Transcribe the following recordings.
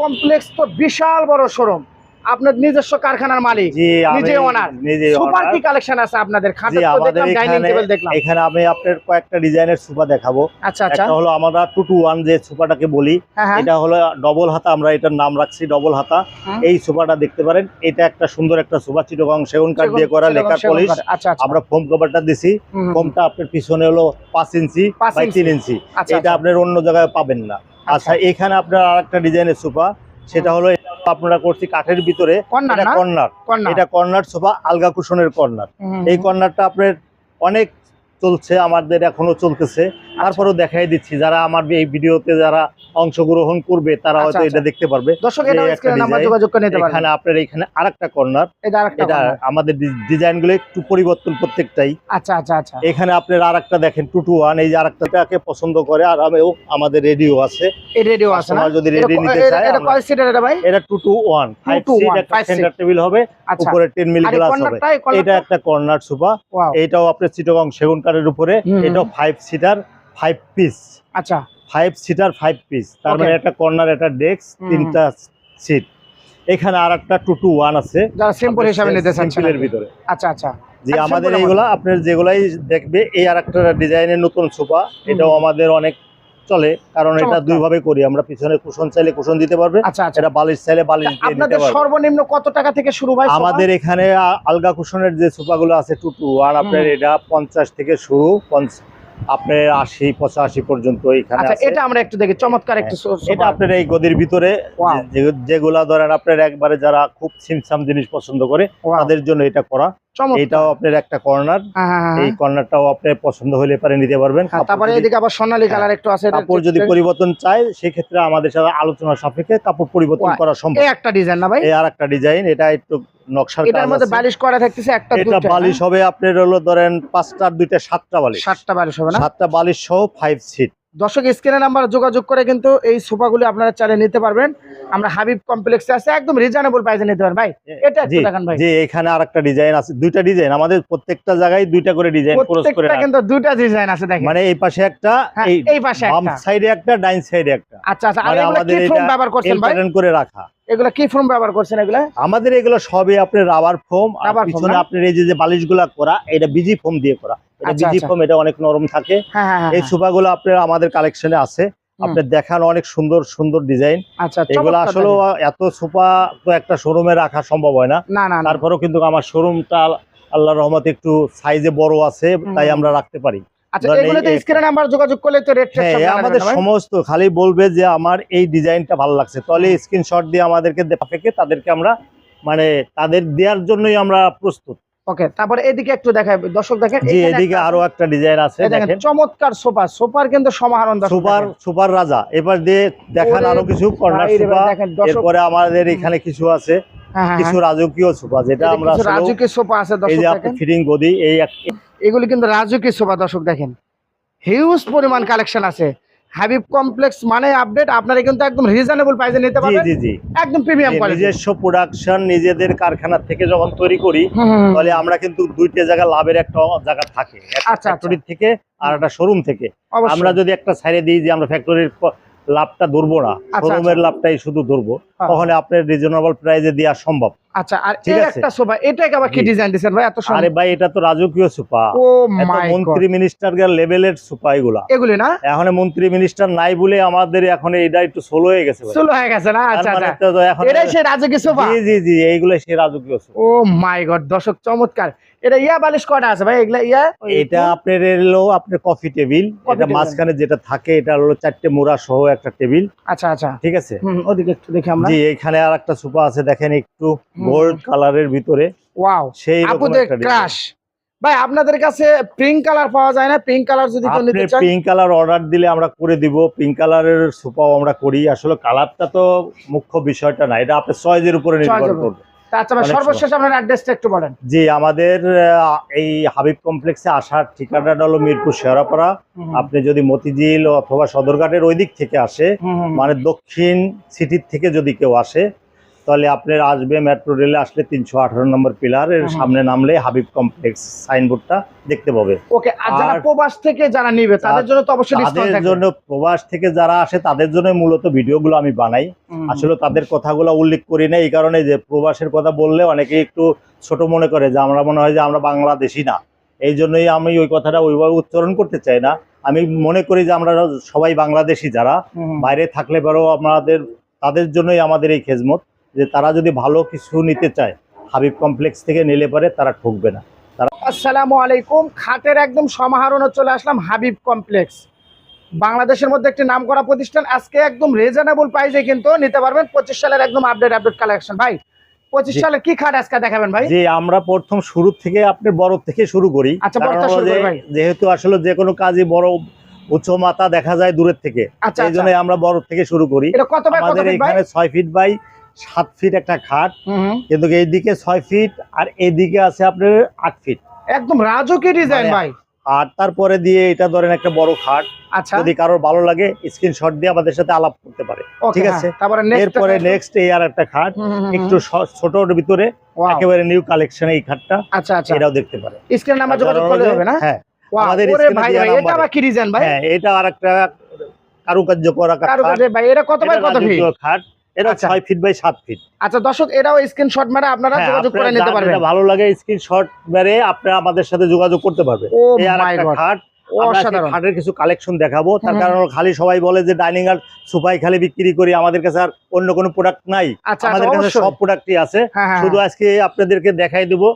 Complex তো বিশাল বড় showroom. আপনার নিজস্ব কারখানার মালিক নিজে ওনার সুপার কি কালেকশন আছে আপনাদের? জি তো দেখলাম ডাইনিং এখানে টেবিল দেখলাম। এখানে আমি আপনার কয়েকটা ডিজাইনের সোফা দেখাবো। আচ্ছা আচ্ছা। হলো আমরা টু টু ওয়ান যে সোফাটাকে বলি হ্যাঁ হ্যাঁ। এটা হলো ডবল হাতা আমরা এটার নাম রাখছি ডবল হাতা। এই সোফাটা দেখতে পারেন এটা একটা সুন্দর একটা সোফা চিটগং সেগুন কাঠ দিয়ে করা লেখা পলিশ। আচ্ছা আচ্ছা। আমরা ফোম কভারটা দিছি ফোমটা আপনার পিছনে হলো পাঁচ ইঞ্চি পাঁচ বাই ইঞ্চি। তিন ইঞ্চি। আচ্ছা এটা আপনার অন্য জায়গায় পাবেন না। আচ্ছা এখানে আপনার আরেকটা ডিজাইনের সোফা সেটা হলো আপনারা করছি কাঠের ভিতরে কর্নার এটা কর্নার। কর্নার। এটা কর্নার সোফা আলগা কুশনের কর্নার এই কর্নারটা আপনার অনেক চলছে আমাদের এখনও চলতেছে। তারপরেও দেখাই দিচ্ছি যারা আমার এই ভিডিওতে যারা অংশগ্রহণ করবে তারা আচ্ছা, হয়তো আচ্ছা। এটা দেখতে পারবে। একটা এখানে আপনার এখানে কর্নার এটা আরেকটা এটা corner। আমাদের ডিজাইনগুলো একটু পরিবর্তন প্রত্যেকটাই। আচ্ছা আচ্ছা আচ্ছা। এখানে আপনার আর একটা দেখেন টু টু ওয়ান এই যে আরেকটাকে পছন্দ করে আর আমিও আমাদের রেডিও আছে। রেডিও আছে যদি রেডি নিতে চায় এটা আমরা- কয় সিটার এটা ভাই? এটা two two one five seat একটা সেন্টার টেবিল হবে। উপরে টেন মিলি গ্লাস হবে। এটা একটা কর্নার সোফা এটাও আপনার চিটগং সেগুন কাঠের উপরে। এটাও ফাইভ সিটার ফাইভ পিস আচ্ছা। ফাইভ সিটার ফাইভ পিস তার মানে একটা কর্নার একটা ডেস্ক তিনটা সিট এখানে আর একটা টু টু ওয়ান আছে সিম্পল হিসাবে নিতে সিম্পলের ভিতরে। আচ্ছা আচ্ছা। যে আচ্ছা, আমাদের এইগুলা আপনার যেগুলাই দেখবে এই আর একটা ডিজাইনের নতুন সোফা এটাও আমাদের অনেক চলে কারণ এটা দুই ভাবে করি আমরা পিছনে কুশন চাইলে কুশন দিতে পারবে আচ্ছা আচ্ছা। এটা বালিশ চাইলে বালিশ দিয়ে আপনাদের পারবে। সর্বনিম্ন কত টাকা থেকে শুরু হয় আমাদের এখানে আলগা কুশনের যে সোফাগুলো আছে টু টু আর আপনার এটা পঞ্চাশ থেকে শুরু পঞ্চ- আপনার আশি পঁচাশি পর্যন্ত এখানে আচ্ছা এটা আমরা একটু দেখি চমৎকার একটু সো- এটা আপনার এই গদির ভিতরে. যেগুলা ধরেন আপনার একবারে যারা খুব সিমসাম জিনিস পছন্দ করে তাদের জন্য এটা করা। এটাও আপনার একটা কর্নার হ্যাঁ, হ্যাঁ, হ্যাঁ। এই কর্নারটাও আপনার পছন্দ হলে পারে নিতে পারবেন। তারপরে এদিকে আবার সোনালী কালার একটু আছে কাপড় যদি পরিবর্তন চায় সেক্ষেত্রে আমাদের সাথে আলোচনা সাপেক্ষে কাপড় পরিবর্তন করা সম্ভব। এই একটা ডিজাইন না ভাই? এই আর একটা ডিজাইন এটা একটু নকশার এটার কাজ মধ্যে বালিশ করা থাকতেছে একটা এটা দুইটা, বালিশ হবে আপনার হলো ধরেন পাঁচটার দুইটা সাতটা বালিশ? সাতটা বালিশ হবে না? সাতটা বালিশ সহ ফাইভ সিট দর্শক স্ক্রিনে নাম্বার যোগাযোগ করে কিন্তু এই সোফাগুলি আপনারা চালিয়ে নিতে পারবেন। আমরা হাবিব কমপ্লেক্সে আছে একদম রিজনেবল প্রাইসে নিতে পারেন ভাই এটা একটু দেখান ভাই। যে এখানে আরেকটা ডিজাইন আছে দুইটা ডিজাইন আমাদের প্রত্যেকটা জায়গায় দুইটা করে ডিজাইন ক্রস করে প্রত্যেকটা কিন্তু দুইটা ডিজাইন আছে দেখেন। মানে এই পাশে একটা হ্যাঁ, এই পাশে বাম সাইডে একটা ডাইন সাইডে একটা। আচ্ছা আচ্ছা আর মানে আমাদের এটা ব্যবহার করছেন ভাই? করে রাখা। এগুলা কি ফোম ব্যবহার করছেন এগুলা? আমাদের এগুলো সবই আপনি রাবার ফোম আর পিছনে না? আপনার এই যে বালিশগুলা করা এটা বিজি ফোম দিয়ে করা। এটা আচ্ছা, বিজি আচ্ছা। ফোম এটা অনেক নরম থাকে। হ্যাঁ হ্যাঁ হ্যাঁ, এই। সোফাগুলো আপনার আমাদের কালেকশনে আছে। হুম। আপনার দেখানো অনেক সুন্দর সুন্দর ডিজাইন আচ্ছা এগুলো আসলে এত সোফা তো একটা শোরুমে রাখা সম্ভব হয় না। না না না। তারপরেও কিন্তু আমার শোরুমটা আল্লাহর রহমতে একটু সাইজে বড় আছে তাই আমরা রাখতে পারি। আচ্ছা এগুলোতে স্ক্রিনে নাম্বার যোগাযোগ করলে তো রেট হ্যাঁ আমাদের সমস্ত খালি বলবে যে আমার এই ডিজাইনটা ভালো লাগছে। তাহলে স্ক্রিনশট দিয়ে আমাদেরকে দেখে তাদেরকে আমরা মানে তাদের দেওয়ার জন্যই আমরা প্রস্তুত। ওকে তারপরে এদিকে একটু দেখাই। দর্শক দেখেন জি এদিকে আরও একটা ডিজাইন আছে দেখেন দেখেন। চমৎকার সোফা। সোফার কিন্তু সমাহারণ। রাজা। এবার দিয়ে দেখান আরও কিছু কর্নার এরপরে আমাদের এখানে কিছু আছে। হ্যাঁ হ্যাঁ কিছু রাজকীয় সুপা যেটা। আমরা কিছু আসলেও- রাজুকি সোফা আছে দর্শক দেখেন। ফিটিং গদি এই এগুলি কিন্তু রাজুকি সোফা দর্শক দেখেন। হিউজ পরিমাণ কালেকশন আছে। হাবিব কমপ্লেক্স মানে আপডেট আপনারা কিন্তু একদম রিজনেবল প্রাইসে নিতে পারবেন। জি জি। একদম প্রিমিয়াম কোয়ালিটি নিজস্ব প্রোডাকশন নিজেদের কারখানা থেকে যখন তৈরি করি তাহলে আমরা কিন্তু দুইটা জায়গা লাভের একটা জায়গা থাকে। একটা আচ্ছা, ফ্যাক্টরি থেকে আর একটা শোরুম থেকে। আমরা যদি একটা সাইডে দিই যে আমরা ফ্যাক্টরির লাভটা ধরবো না আচ্ছা। শোরুমের লাভটাই শুধু ধরবো তাহলে তখন আপনার রিজনেবল প্রাইসে দেওয়া সম্ভব। আচ্ছা আর এই একটা সোফা এটাকে আবার কি ডিজাইন দিয়েছেন ভাই? এত আরে ভাই এটা তো রাজকীয় সুপা ও মাই মন্ত্রী মিনিস্টার লেভেলের সুপা এগুলা। এগুলি না? এখন মন্ত্রী মিনিস্টার নাই বলে আমাদের এখন এটা একটু সোলো হয়ে গেছে ভাই। হয়ে গেছে না? আচ্ছা মানে আচ্ছা। তো এটাই সেই রাজুকি সোফা? জি জি জি এইগুলো সে রাজকীয় ও মাই গড দর্শক চমৎকার। এটা ইয়া বালিশ কটা আছে ভাই? এগুলা ইয়া? এটা আপনার এলো আপনার কফি টেবিল। এটা। মাঝখানে যেটা থাকে এটা হলো চারটে মোড়া সহ একটা টেবিল। আচ্ছা আচ্ছা। ঠিক আছে? ওদিকে একটু দেখি আমরা। জি এখানে আর একটা সোফা আছে দেখেন একটু। গোল্ড কালারের ভিতরে। ওয়াও সেই আপুদের ক্রাশ ভাই আপনাদের কাছে পিঙ্ক কালার পাওয়া যায় না? পিঙ্ক কালার যদি কেউ আপনি নিতে চান পিঙ্ক কালার অর্ডার দিলে আমরা করে দিব। পিঙ্ক কালারের সোফাও আমরা করি। আসলে কালারটা তো মুখ্য বিষয়টা না এটা আপনার চয়েজের উপরে নির্ভর। করবে। আচ্ছা সর্বশেষ আপনার অ্যাড্রেসটা একটু বলেন। জি আমাদের আহ, এই হাবিব কমপ্লেক্সে আসার ঠিকানাটা হলো মিরপুর আপনি যদি মতিঝিল অথবা সদরঘাটের ওই দিক থেকে আসে। মানে দক্ষিণ সিটির থেকে যদি কেউ আসে তাহলে আপনার আসবে মেট্রো রেলে আসলে তিনশো আঠারো নম্বর পিলার এর সামনে নামলে হাবিব কমপ্লেক্স সাইনবোর্ডটা দেখতে পাবে। ওকে আর যারা প্রবাস থেকে যারা নিবে তাদের জন্য তো অবশ্যই ডিসকাউন্ট তাদের জন্য প্রবাস থেকে যারা আসে তাদের জন্য মূলত ভিডিওগুলো আমি বানাই। আসলে তাদের কথাগুলো উল্লেখ করি না এই কারণে যে প্রবাসের কথা বললে অনেকে একটু ছোট মনে করে যে আমরা মনে হয় যে আমরা বাংলাদেশি না। এই জন্যই আমি ওই কথাটা ওইভাবে উচ্চারণ করতে চাই না। আমি মনে করি যে আমরা সবাই বাংলাদেশি যারা। বাইরে থাকলে পরেও আমাদের তাদের জন্যই আমাদের এই খেজমত। যে তারা যদি ভালো কিছু নিতে চায় হাবিব কমপ্লেক্স থেকে নিলে পরে তারা ঠকবে না। আসসালামু আলাইকুম খাটের একদম সমাহারণে চলে আসলাম হাবিব কমপ্লেক্স বাংলাদেশের মধ্যে একটি নাম করা প্রতিষ্ঠান আজকে একদম রিজনেবল প্রাইসে কিন্তু নিতে পারবেন। পঁচিশ সালের একদম আপডেট আপডেট কালেকশন ভাই পঁচিশ জি। সালের কি খাট আজকে দেখাবেন ভাই? যে আমরা প্রথম শুরু থেকে আপনার বড় থেকে শুরু করি। আচ্ছা। যেহেতু আসলে যে কোনো কাজই বড় উচ্চ মাথা দেখা যায় দূরের থেকে। আচ্ছা এই আচ্ছা। জন্য আমরা বড় থেকে শুরু করি। এটা কত বাই আমাদের এখানে ছয় ফিট বাই। সাত ফিট একটা খাট। কিন্তু এইদিকে ছয় ফিট আর এইদিকে আছে আপনার আট ফিট একদম রাজকীয় ডিজাইন মানে ভাই। আর তারপরে দিয়ে এটা ধরেন একটা বড় খাট। আচ্ছা। যদি কারোর ভালো লাগে স্ক্রিনশট দিয়ে আমাদের সাথে আলাপ করতে পারে। ঠিক হ্যাঁ। আছে। তারপরে নেক্সট এরপরে নেক্সট এই আর একটা খাট। একটু ছোটর ভিতরে একেবারে নিউ কালেকশন এই খাটটা। আচ্ছা আচ্ছা। এটাও দেখতে পারে স্ক্রিন নাম্বার যোগাযোগ করলে হবে না? হ্যাঁ। আমাদের ভাই এটা আবার কি ডিজাইন ভাই? হ্যাঁ এটা আর একটা কারুকার্য করা খাট। ভাই এটা কত বাই কত ফিট খাট। এটা। ফিট বাই ফিট আচ্ছা দর্শক এটাও স্ক্রিনশট মারে আপনারা হ্যাঁ, যোগাযোগ করে নিতে পারবেন। ভালো লাগে স্ক্রিনশট মেরে আপনারা আমাদের সাথে যোগাযোগ করতে পারবেন। এই আর একটা খাট আমরা আজকে অসাধারণ। খাটের কিছু কালেকশন দেখাবো। তার কারণ খালি সবাই বলে যে ডাইনিং আর সুপাই খালি বিক্রি করি আমাদের কাছে আর অন্য কোনো প্রোডাক্ট নাই। আচ্ছা আমাদের আচ্ছা কাছে সব প্রোডাক্টই আছে। হ্যাঁ হ্যাঁ শুধু আজকে আপনাদেরকে দেখাই দেবো।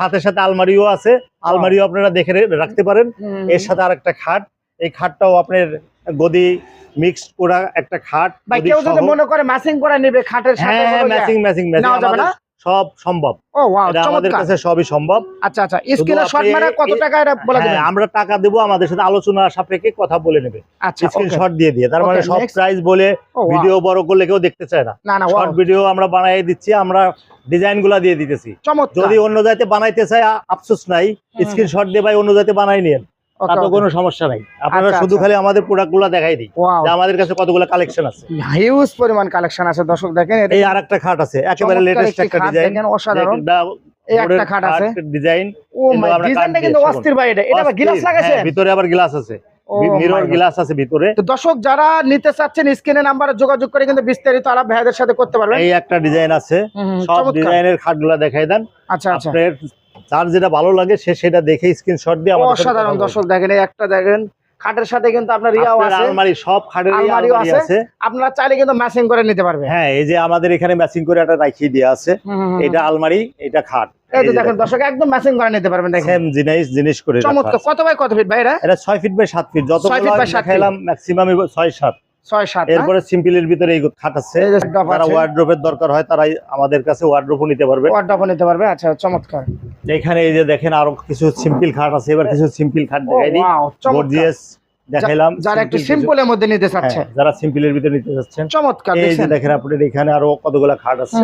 সাথে সাথে আলমারিও আছে। আলমারিও আপনারা দেখে রাখতে পারেন। এর সাথে আর একটা খাট। এই খাটটাও আপনার গদি মিক্সড করা একটা খাট ভাই কেউ যদি মনে করে ম্যাচিং করে নেবে খাটের সাথে হ্যাঁ ম্যাচিং ম্যাচিং ম্যাচিং? সব সম্ভব। ও ওয়াও আমাদের কাছে সবই সম্ভব। আচ্ছা আচ্ছা স্ক্রিনে শট আপনি কত টাকা এটা বলে হ্যাঁ, আমরা টাকা দেবো আমাদের সাথে আলোচনা সাপেক্ষে কথা বলে নেবে। আচ্ছা স্ক্রিনশট দিয়ে দিয়ে তার মানে সব. প্রাইস বলে ভিডিও বড় করলে কেউ দেখতে চায় না। না না শর্ট ভিডিও আমরা বানাই দিচ্ছি আমরা ডিজাইনগুলা দিয়ে দিতেছি। যদি অন্য জায়গাতে বানাইতে চায় আফসোস নাই। স্ক্রিনশট দিয়ে ভাই অন্য জায়গাতে বানাই নিন ওকে, তাতে কোনো সমস্যা নাই। আপনারা আচ্ছা, শুধু আচ্ছা। খালি আমাদের প্রোডাক্টগুলা দেখাই দিই আমাদের কাছে কতগুলো কালেকশন আছে। হিউজ পরিমাণ কালেকশন আছে দর্শক দেখেন এই আর একটা খাট আছে একেবারে লেটেস্ট একটা ডিজাইন অসাধারণ। এই একটা খাট আছে। ডিজাইন ও কিন্তু মাই ডিজাইনটা কিন্তু অস্থির ভাই এটা এটা গ্লাস লাগাইছে? হ্যাঁ, ভিতরে আবার গ্লাস আছে। মিরর গ্লাস আছে ভিতরে। তো দর্শক যারা নিতে চাচ্ছেন স্ক্রিনে নাম্বারে যোগাযোগ করে কিন্তু বিস্তারিত আলাপ ভাইদের সাথে করতে পারবেন। এই একটা ডিজাইন আছে। সব ডিজাইনের খাটগুলা দেখাই দেন। আচ্ছা আচ্ছা। যার যেটা ভালো লাগে সে সেটা দেখে স্ক্রিনশট দিয়ে আমাদের অসাধারণ দর্শক দেখেন একটা দেখেন খাটের সাথে কিন্তু আপনার ইয়াও আপনার আছে। আলমারি সব খাটের আলমারিও আলমারি আছে। আপনারা চাইলে কিন্তু ম্যাচিং করে নিতে পারবেন। হ্যাঁ এই যে আমাদের এখানে ম্যাচিং করে একটা রাখিয়ে দেওয়া আছে। এটা আলমারি এটা খাট। এই যে দেখেন দর্শক একদম ম্যাচিং করে নিতে পারবেন দেখেন। সেম জিনিস জিনিস করে চমৎকার। কত বাই কত ফিট ভাই এটা এটা ছয় ফিট বাই সাত ফিট যত ছয় feet by সাত feet। ম্যাক্সিমাম ছয় সাত। ছয় সাত না? এরপরে সিম্পলের ভিতরে এই খাট আছে। যারা ওয়ার্ড্রোপের দরকার হয় তারা আমাদের কাছে ওয়ার্ড্রোপও নিতে পারবে। নিতে পারবে আচ্ছা চমৎকার। এখানে এই যে দেখেন আরও কিছু সিম্পল খাট আছে এবার কিছু সিম্পল খাট দেখাই দিই। গর্জিয়াস দেখাইলাম যারা একটু সিম্পলের মধ্যে নিতে চাচ্ছে হ্যাঁ, যারা সিম্পলের ভিতরে নিতে চাচ্ছেন। চমৎকার এই যে দেখেন আপনার এখানে আরও কতগুলো খাট আছে।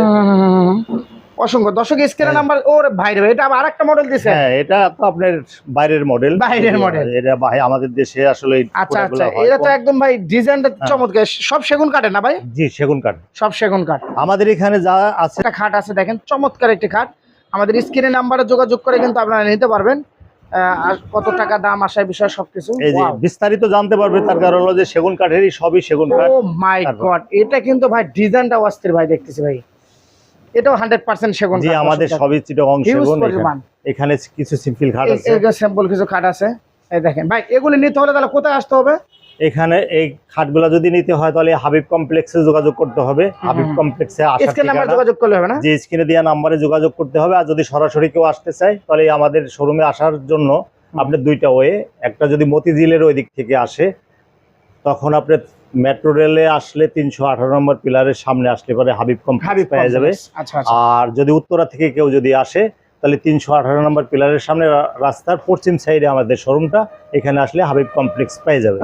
অসংখ্য। দর্শক হ্যাঁ। নাম্বার ওর ভাইরে এটা আবার আরেকটা মডেল দিছে। হ্যাঁ এটা তো আপনার বাইরের মডেল বাইরের মডেল এটা ভাই আমাদের দেশে আসলে আচ্ছা আচ্ছা এটা তো একদম ভাই ডিজাইনটা হ্যাঁ। চমৎকার। সব সেগুন কাটে না ভাই? জি সেগুন কাঠ। সব সেগুন কাঠ। আমাদের এখানে যা আছে একটা খাট আছে দেখেন চমৎকার একটি খাট। আমাদের স্ক্রিনে নাম্বারে যোগাযোগ করে কিন্তু আপনারা নিতে পারবেন। কত টাকা দাম আসার বিষয় সবকিছু। এই যে বিস্তারিত জানতে পারবে তার কারণ হলো যে সেগুন কাঠেরই সবই সেগুন কাঠ। ও মাই গড এটা কিন্তু ভাই ডিজাইনটা অস্থির ভাই দেখতেছি ভাই। এটাও হান্ড্রেড পার্সেন্ট সেগুন জি আমাদের সবই চিটগং সেগুন এখানে- কিছু সিম্পল খাট আছে। স্যাম্পল কিছু খাট আছে এই দেখেন। ভাই এগুলি নিতে হলে তাহলে কোথায় আসতে হবে? এখানে এই খাটগুলা যদি নিতে হয় তাহলে হাবিব কমপ্লেক্সে যোগাযোগ করতে হবে। হাবিব কমপ্লেক্সে যোগাযোগ করলে হবে না? যে স্ক্রিনে দেওয়া নাম্বারে যোগাযোগ করতে হবে। আর যদি সরাসরি কেউ আসতে চায় তাহলে আমাদের শোরুমে আসার জন্য আপনার দুইটা ওয়ে একটা যদি মতিঝিলের ওই দিক থেকে আসে তখন আপনার মেট্রো রেলে আসলে তিনশো আঠারো নম্বর পিলারের সামনে আসলে পরে হাবিব কমপ্লেক্স পাওয়া যাবে। আচ্ছা আচ্ছা। আর যদি উত্তরা থেকে কেউ যদি আসে তাহলে তিনশো আঠারো নম্বর পিলারের সামনে রাস্তার পশ্চিম সাইডে আমাদের শোরুমটা এখানে আসলে হাবিব কমপ্লেক্স পেয়ে যাবে।